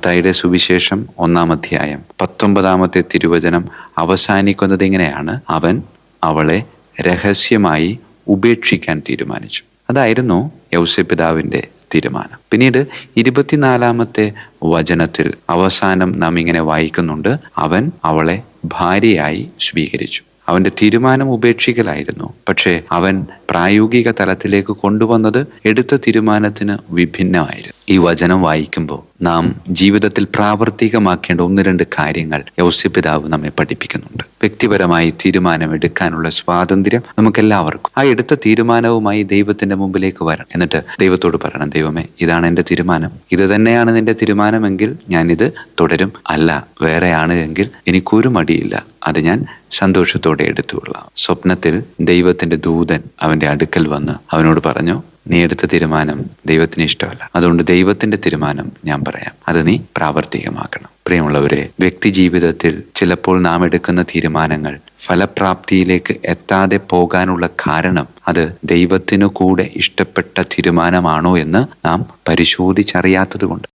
മത്തായിയുടെ സുവിശേഷം ഒന്നാം അധ്യായം. പത്തൊമ്പതാമത്തെ തിരുവചനം അവസാനിക്കുന്നത് ഇങ്ങനെയാണ്. അവൻ അവളെ രഹസ്യമായി ഉപേക്ഷിക്കാൻ തീരുമാനിച്ചു. അതായിരുന്നു യൗസപിതാവിന്റെ തീരുമാനം. പിന്നീട് ഇരുപത്തിനാലാമത്തെ വചനത്തിൽ അവസാനം നാം ഇങ്ങനെ വായിക്കുന്നുണ്ട്. അവൻ അവളെ ഭാര്യയായി സ്വീകരിച്ചു. അവന്റെ തീരുമാനം ഉപേക്ഷിക്കലായിരുന്നു. പക്ഷേ അവൻ പ്രായോഗിക തലത്തിലേക്ക് കൊണ്ടുവന്നത് എടുത്ത തീരുമാനത്തിന് വിഭിന്നമായിരുന്നു. ഈ വചനം വായിക്കുമ്പോൾ നാം ജീവിതത്തിൽ പ്രാവർത്തികമാക്കേണ്ട ഒന്ന് രണ്ട് കാര്യങ്ങൾ യൗസ്യപിതാവ് നമ്മെ പഠിപ്പിക്കുന്നുണ്ട്. വ്യക്തിപരമായി തീരുമാനം എടുക്കാനുള്ള സ്വാതന്ത്ര്യം നമുക്കെല്ലാവർക്കും. ആ എടുത്ത തീരുമാനവുമായി ദൈവത്തിന്റെ മുമ്പിലേക്ക് വരണം. എന്നിട്ട് ദൈവത്തോട് പറയണം ദൈവമേ ഇതാണ് എന്റെ തീരുമാനം. ഇത് തന്നെയാണ് നിന്റെ തീരുമാനമെങ്കിൽ ഞാനിത് തുടരും. അല്ല വേറെയാണ് എങ്കിൽ എനിക്കൊരു മടിയില്ല. അത് ഞാൻ സന്തോഷത്തോടെ എടുത്തുകൊള്ളാം. സ്വപ്നത്തിൽ ദൈവത്തിന്റെ ദൂതൻ അവന്റെ അടുക്കൽ വന്ന് അവനോട് പറഞ്ഞു നീ എടുത്ത തീരുമാനം ദൈവത്തിന് ഇഷ്ടമല്ല. അതുകൊണ്ട് ദൈവത്തിന്റെ തീരുമാനം ഞാൻ പറയാം. അത് നീ പ്രാവർത്തികമാക്കണം. പ്രിയമുള്ളവരെ വ്യക്തി ജീവിതത്തിൽ ചിലപ്പോൾ നാം എടുക്കുന്ന തീരുമാനങ്ങൾ ഫലപ്രാപ്തിയിലേക്ക് എത്താതെ പോകാനുള്ള കാരണം അത് ദൈവത്തിനു കൂടെ ഇഷ്ടപ്പെട്ട തീരുമാനമാണോ എന്ന് നാം പരിശോധിച്ചറിയാത്തത് കൊണ്ട്